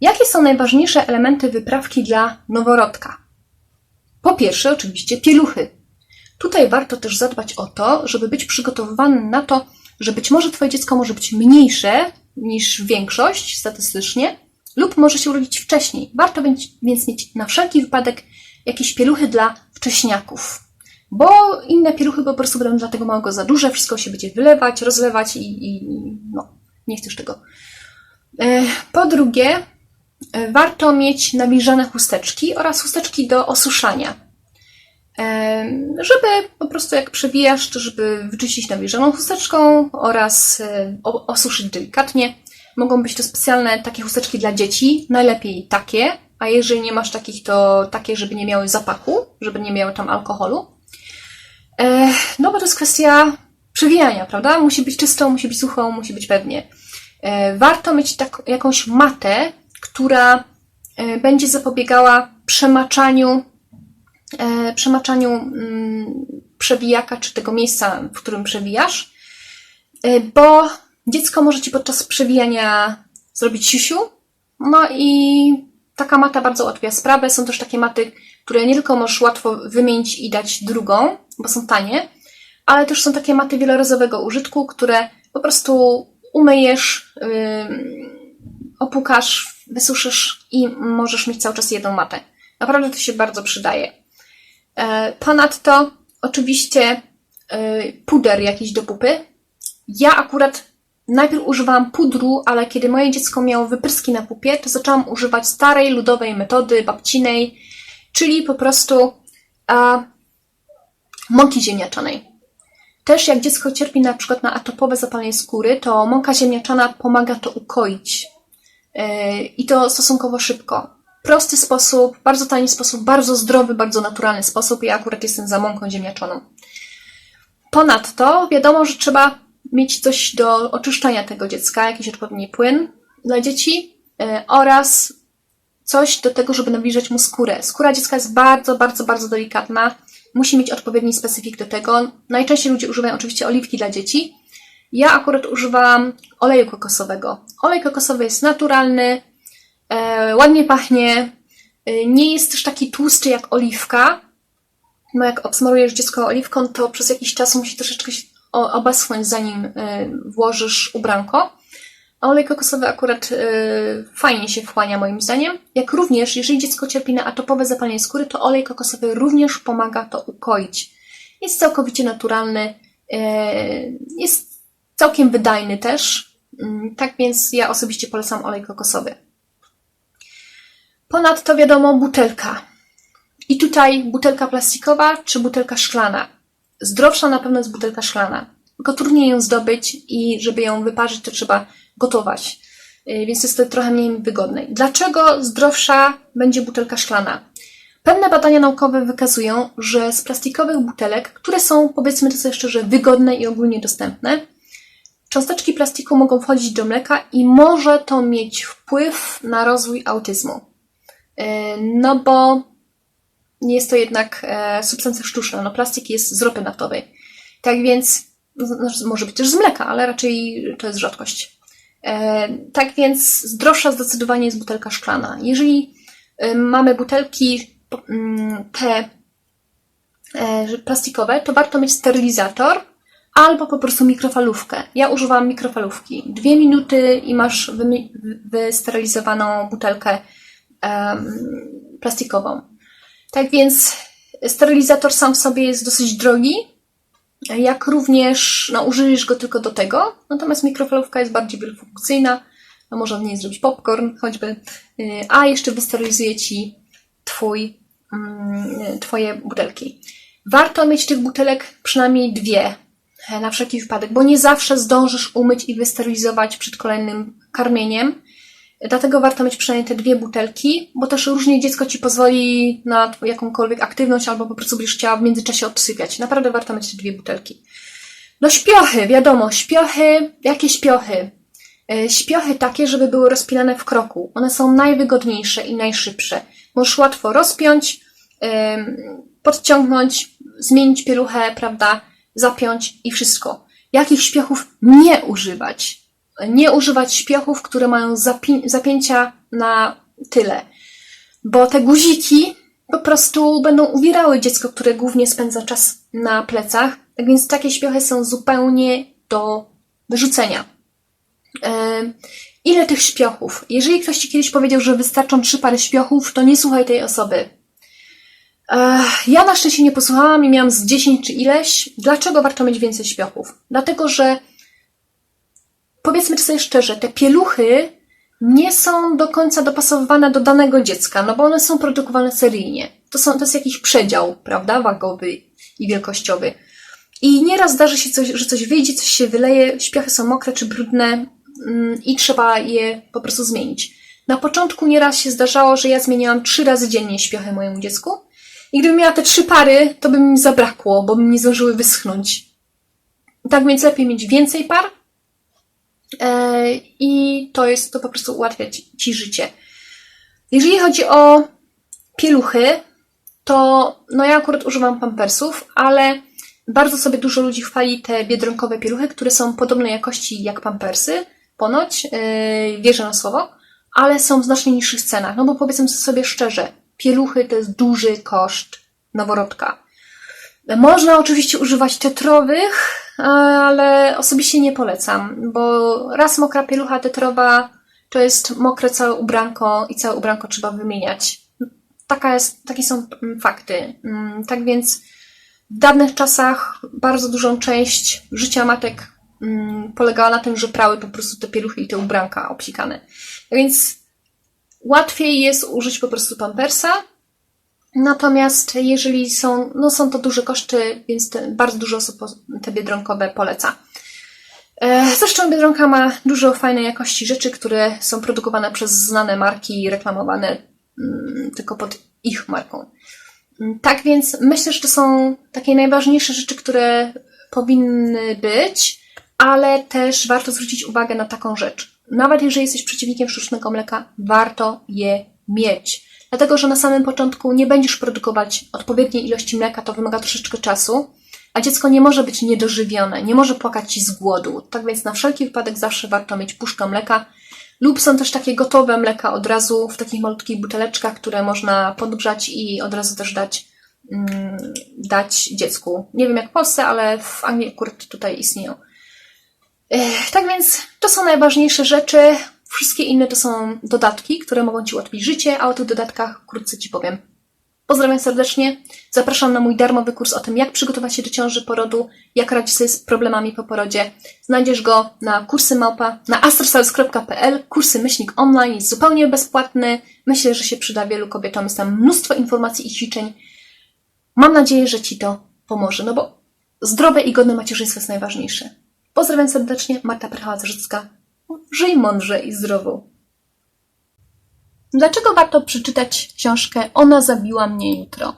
Jakie są najważniejsze elementy wyprawki dla noworodka? Po pierwsze, oczywiście, pieluchy. Tutaj warto też zadbać o to, żeby być przygotowywanym na to, że być może Twoje dziecko może być mniejsze niż większość statystycznie, lub może się urodzić wcześniej. Warto więc mieć na wszelki wypadek jakieś pieluchy dla wcześniaków. Bo inne pieluchy po prostu będą dla tego małego za duże, wszystko się będzie wylewać, rozlewać i, i no, nie chcesz tego. E, Po drugie, warto mieć nawilżane chusteczki oraz chusteczki do osuszania. Em, Żeby po prostu jak przewijasz, to żeby wyczyścić nawilżoną chusteczką oraz e, osuszyć delikatnie. Mogą być to specjalne takie chusteczki dla dzieci, najlepiej takie, a jeżeli nie masz takich, to takie, żeby nie miały zapachu, żeby nie miały tam alkoholu. E, No bo to jest kwestia przewijania, prawda? Musi być czysto, musi być sucho, musi być pewnie. E, Warto mieć tak, jakąś matę, która e, będzie zapobiegała przemaczaniu e, przemaczaniu mm, przewijaka, czy tego miejsca, w którym przewijasz, e, bo dziecko może ci podczas przewijania zrobić siusiu, no i taka mata bardzo ułatwia sprawę. Są też takie maty, które nie tylko możesz łatwo wymienić i dać drugą, bo są tanie, ale też są takie maty wielorazowego użytku, które po prostu umyjesz, ym, opukasz, wysuszysz i możesz mieć cały czas jedną matę. Naprawdę to się bardzo przydaje. E, Ponadto oczywiście e, puder jakiś do pupy. Ja akurat najpierw używałam pudru, ale kiedy moje dziecko miało wypryski na pupie, to zaczęłam używać starej, ludowej metody, babcinej, czyli po prostu a, mąki ziemniaczanej. Też jak dziecko cierpi na przykład na atopowe zapalenie skóry, to mąka ziemniaczana pomaga to ukoić. I to stosunkowo szybko prosty sposób, bardzo tani sposób, bardzo zdrowy, bardzo naturalny sposób. Ja akurat jestem za mąką ziemniaczaną. Ponadto wiadomo, że trzeba mieć coś do oczyszczania tego dziecka, jakiś odpowiedni płyn dla dzieci e, oraz coś do tego, żeby nawilżać mu skórę. Skóra dziecka jest bardzo, bardzo, bardzo delikatna. Musi mieć odpowiedni specyfik do tego. Najczęściej ludzie używają oczywiście oliwki dla dzieci. Ja akurat używałam oleju kokosowego. Olej kokosowy jest naturalny, e, ładnie pachnie, e, nie jest też taki tłusty jak oliwka, bo jak obsmarujesz dziecko oliwką, to przez jakiś czas musi troszeczkę się obeschnąć, zanim e, włożysz ubranko. A olej kokosowy akurat e, fajnie się wchłania moim zdaniem. Jak również, jeżeli dziecko cierpi na atopowe zapalenie skóry, to olej kokosowy również pomaga to ukoić. Jest całkowicie naturalny, e, jest całkiem wydajny też. Mm, Tak więc ja osobiście polecam olej kokosowy. Ponadto wiadomo, butelka. I tutaj butelka plastikowa czy butelka szklana. Zdrowsza na pewno jest butelka szklana. Tylko trudniej ją zdobyć i żeby ją wyparzyć, to trzeba gotować. Yy, Więc jest to trochę mniej wygodne. Dlaczego zdrowsza będzie butelka szklana? Pewne badania naukowe wykazują, że z plastikowych butelek, które są powiedzmy to sobie szczerze wygodne i ogólnie dostępne, cząsteczki plastiku mogą wchodzić do mleka i może to mieć wpływ na rozwój autyzmu. E, No bo nie jest to jednak e, substancja sztuczna. No plastik jest z ropy naftowej. Tak więc, znaczy, może być też z mleka, ale raczej to jest rzadkość. E, Tak więc zdrowsza zdecydowanie jest butelka szklana. Jeżeli mamy butelki mm, te plastikowe, to warto mieć sterylizator albo po prostu mikrofalówkę. Ja używam mikrofalówki. Dwie minuty i masz wysterylizowaną butelkę em, plastikową. Tak więc sterylizator sam w sobie jest dosyć drogi, jak również no, użyjesz go tylko do tego, natomiast mikrofalówka jest bardziej wielofunkcyjna, no, można w niej zrobić popcorn choćby, y, a jeszcze wysterylizuje Ci twój, mm, Twoje butelki. Warto mieć tych butelek przynajmniej dwie, na wszelki wypadek, bo nie zawsze zdążysz umyć i wysterylizować przed kolejnym karmieniem. Dlatego warto mieć przynajmniej te dwie butelki, bo też różnie dziecko ci pozwoli na jakąkolwiek aktywność, albo po prostu będziesz chciała w międzyczasie odsypiać. Naprawdę warto mieć te dwie butelki. No śpiochy, wiadomo, śpiochy, jakie śpiochy? E, Śpiochy takie, żeby były rozpinane w kroku. One są najwygodniejsze i najszybsze. Możesz łatwo rozpiąć, podciągnąć, zmienić pieluchę, prawda, zapiąć i wszystko. Jakich śpiochów nie używać? Nie używać śpiochów, które mają zapi- zapięcia na tyle, bo te guziki po prostu będą uwierały dziecko, które głównie spędza czas na plecach. Tak więc takie śpiochy są zupełnie do wyrzucenia. Ile tych śpiochów? Jeżeli ktoś ci kiedyś powiedział, że wystarczą trzy pary śpiochów, to nie słuchaj tej osoby. Ja na szczęście nie posłuchałam i miałam z 10 czy ileś. Dlaczego warto mieć więcej śpiochów? Dlatego, że powiedzmy sobie szczerze, te pieluchy nie są do końca dopasowane do danego dziecka, no bo one są produkowane seryjnie. To, są, to jest jakiś przedział, prawda, wagowy i wielkościowy. I nieraz zdarzy się coś, że coś wyjdzie, coś się wyleje, śpiochy są mokre czy brudne mm, i trzeba je po prostu zmienić. Na początku nieraz się zdarzało, że ja zmieniałam trzy razy dziennie śpiochy mojemu dziecku. I gdybym miała te trzy pary, to by mi zabrakło, bo by nie zdążyły wyschnąć. Tak więc lepiej mieć więcej par, E, i to jest, to po prostu ułatwia ci, ci życie. Jeżeli chodzi o pieluchy, to no ja akurat używam pampersów, ale bardzo sobie dużo ludzi chwali te biedronkowe pieluchy, które są podobnej jakości jak pampersy, ponoć, yy, wierzę na słowo, ale są w znacznie niższych cenach. No bo powiedzmy sobie szczerze, pieluchy to jest duży koszt noworodka. Można oczywiście używać tetrowych, ale osobiście nie polecam, bo raz mokra pielucha tetrowa to jest mokre całe ubranko i całe ubranko trzeba wymieniać. Taka jest, takie są mm, fakty. Mm, Tak więc w dawnych czasach bardzo dużą część życia matek mm, polegała na tym, że prały po prostu te pieluchy i te ubranka obsikane. Więc łatwiej jest użyć po prostu pampersa, Natomiast jeżeli są, no są to duże koszty, więc te, bardzo dużo osób te biedronkowe poleca. E, Zresztą Biedronka ma dużo fajnej jakości rzeczy, które są produkowane przez znane marki i reklamowane mm, tylko pod ich marką. Mm, Tak więc myślę, że to są takie najważniejsze rzeczy, które powinny być, ale też warto zwrócić uwagę na taką rzecz. Nawet jeżeli jesteś przeciwnikiem sztucznego mleka, warto je mieć. Dlatego, że na samym początku nie będziesz produkować odpowiedniej ilości mleka, to wymaga troszeczkę czasu, a dziecko nie może być niedożywione, nie może płakać ci z głodu. Tak więc na wszelki wypadek zawsze warto mieć puszkę mleka. Lub są też takie gotowe mleka od razu w takich malutkich buteleczkach, które można podgrzać i od razu też dać, mm, dać dziecku. Nie wiem jak w Polsce, ale w Anglii akurat tutaj istnieją. Tak więc to są najważniejsze rzeczy. Wszystkie inne to są dodatki, które mogą Ci ułatwić życie, a o tych dodatkach wkrótce Ci powiem. Pozdrawiam serdecznie. Zapraszam na mój darmowy kurs o tym, jak przygotować się do ciąży porodu, jak radzić sobie z problemami po porodzie. Znajdziesz go na kursy małpa, na astrosales.pl. Kursy myślnik online jest zupełnie bezpłatny. Myślę, że się przyda wielu kobietom. Jest tam mnóstwo informacji i ćwiczeń. Mam nadzieję, że Ci to pomoże, no bo zdrowe i godne macierzyństwo jest najważniejsze. Pozdrawiam serdecznie, Marta Perchała-Zarzycka. Żyj mądrze i zdrowo. Dlaczego warto przeczytać książkę Ona zabiła mnie jutro?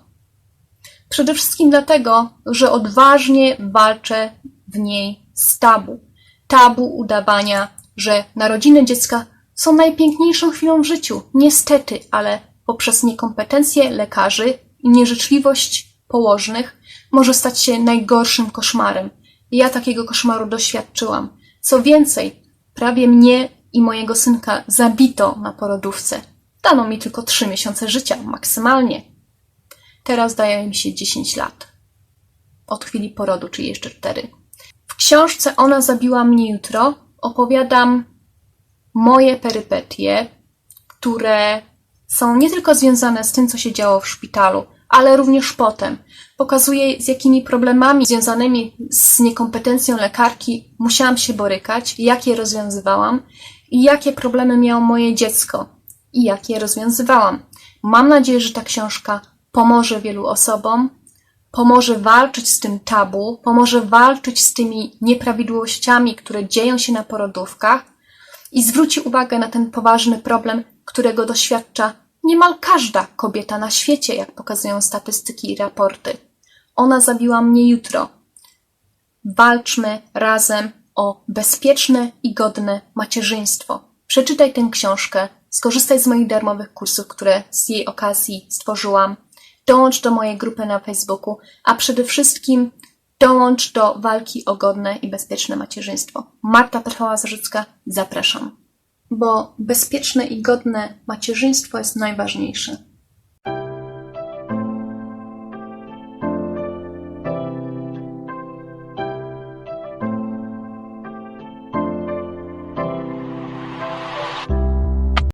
Przede wszystkim dlatego, że odważnie walczę w niej z tabu. Tabu udawania, że narodziny dziecka są najpiękniejszą chwilą w życiu. Niestety, ale poprzez niekompetencje lekarzy i nieżyczliwość położnych może stać się najgorszym koszmarem. Ja takiego koszmaru doświadczyłam. Co więcej, prawie mnie i mojego synka zabito na porodówce. Dano mi tylko trzy miesiące życia, maksymalnie. Teraz daje mi się 10 lat. Od chwili porodu, czy jeszcze cztery. W książce Ona zabiła mnie jutro opowiadam moje perypetie, które są nie tylko związane z tym, co się działo w szpitalu, ale również potem. Pokazuję, z jakimi problemami związanymi z niekompetencją lekarki musiałam się borykać, jak je rozwiązywałam i jakie problemy miało moje dziecko i jak je rozwiązywałam. Mam nadzieję, że ta książka pomoże wielu osobom, pomoże walczyć z tym tabu, pomoże walczyć z tymi nieprawidłowościami, które dzieją się na porodówkach i zwróci uwagę na ten poważny problem, którego doświadcza niemal każda kobieta na świecie, jak pokazują statystyki i raporty. Ona zabiła mnie jutro. Walczmy razem o bezpieczne i godne macierzyństwo. Przeczytaj tę książkę, skorzystaj z moich darmowych kursów, które z jej okazji stworzyłam. Dołącz do mojej grupy na Facebooku, a przede wszystkim Dołącz do walki o godne i bezpieczne macierzyństwo. Marta Petrała-Zarzycka, zapraszam. Bo bezpieczne i godne macierzyństwo jest najważniejsze.